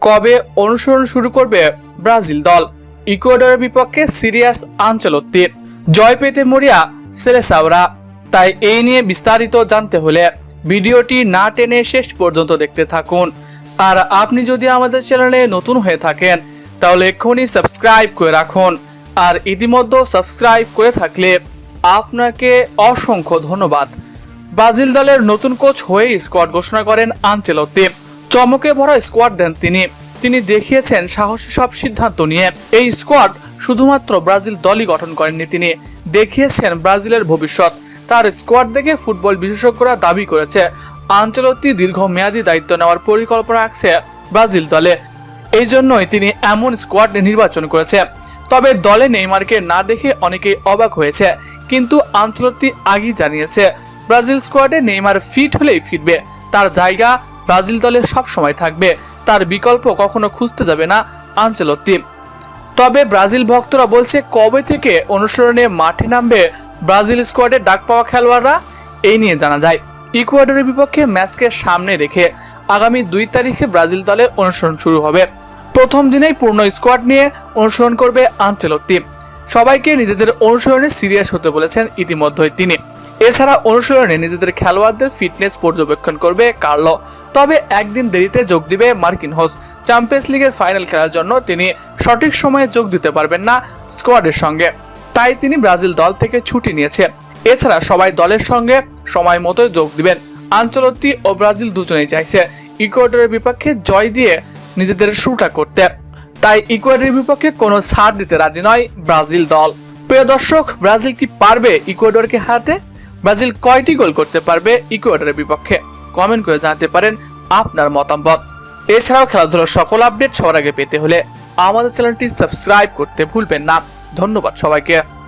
কবে অনুসরণ শুরু করবে ব্রাজিল দল? ইকুয়েডরের বিপক্ষে সিরিয়াস আঞ্চলত্তি জয় পেতে মরিয়া সেলেসাওরা। তাই এই নিয়ে বিস্তারিত জানতে হলে ভিডিওটি না টেনে শেষ পর্যন্ত দেখতে থাকুন। আর আপনি যদি আমাদের চ্যানেলে নতুন হয়ে থাকেন, তাহলে এক্ষুনি সাবস্ক্রাইব করে রাখুন। আর ইতিমধ্যে সাবস্ক্রাইব করে থাকলে আপনাকে অসংখ্য ধন্যবাদ। ব্রাজিল দলের নতুন কোচ হয়ে স্কোয়াড ঘোষণা করেন আনচেলত্তি চমকে ভরা স্কোয়াড দেন তিনি। তিনি দেখিয়েছেন সাহসী সব সিদ্ধান্ত নিয়ে। এই স্কোয়াড শুধুমাত্র ব্রাজিল দলই গঠন করেননি তিনি। দেখিয়েছেন ব্রাজিলের ভবিষ্যৎ। তার স্কোয়াড দেখে ফুটবল বিশেষজ্ঞরা দাবি করেছে, আঞ্চলত্তি দীর্ঘমেয়াদী দায়িত্ব নেওয়ার পরিকল্পনা রাখছে ব্রাজিল দলে। এই জন্যই তিনি এমন স্কোয়াড নির্বাচন করেছে। তবে দলে নেইমারকে না দেখে অনেকেই অবাক হয়েছে, কিন্তু আঞ্চলত্তি আগেই জানিয়েছে, ব্রাজিল স্কোয়াডে নেইমার ফিট হলেই ফিরবে তার জায়গা ব্রাজিল দলে সব সময় থাকবে। তার বিকল্প কখনো খুঁজতে যাবে না আঞ্চলত্তি। তবে ব্রাজিল ভক্তরা বলছে, কবে থেকে অনুসরণে মাঠে নামবে ব্রাজিল স্কোয়াডে ডাক পাওয়া খেলোয়াড়রা? এই নিয়ে জানা যায়। ইকুয়েডরের বিপক্ষে ম্যাচকে সামনে রেখে আগামী দুই তারিখে ব্রাজিল দলে অনুসরণ শুরু হবে। প্রথম দিনেই পূর্ণ স্কোয়াড নিয়ে অনুসরণ করবে আঞ্চলত্তি। সবাইকে নিজেদের অনুসরণে সিরিয়াস হতে বলেছেন ইতিমধ্যেই তিনি। এছাড়া অনুশীলনে নিজেদের খেলোয়াড়দের ফিটনেস পর্যবেক্ষণ করবে কার্লো। তবে একদিন দেরিতে যোগ দিবে মার্কিন হোস চ্যাম্পিয়ন্স লিগের ফাইনাল খেলার জন্য তিনি সঠিক সময়ে যোগ দিতে পারবেন না স্কোয়াডের সঙ্গে। তাই তিনি ব্রাজিল দল থেকে ছুটি নিয়েছে এছাড়া সবাই দলের সঙ্গে সময় মতো যোগ দিবেন। আঞ্চলত্তি ও ব্রাজিল দুজনেই চাইছে ইকুয়েডরের বিপক্ষে জয় দিয়ে নিজেদের শুরুটা করতে। তাই ইকুয়েডরের বিপক্ষে কোনো ছাড় দিতে রাজি নয় ব্রাজিল দল। প্রিয় দর্শক, ব্রাজিল কি পারবে ইকুয়েডরকে হারাতে? ব্রাজিল কয়টি গোল করতে পারবে ইকুয়েডরের বিপক্ষে? কমেন্ট করে জানাতে পারেন আপনার মতামত। এছাড়াও খেলাধুলার সকল আপডেট সবার আগে পেতে হলে আমাদের চ্যানেলটি সাবস্ক্রাইব করতে ভুলবেন না। ধন্যবাদ সবাইকে।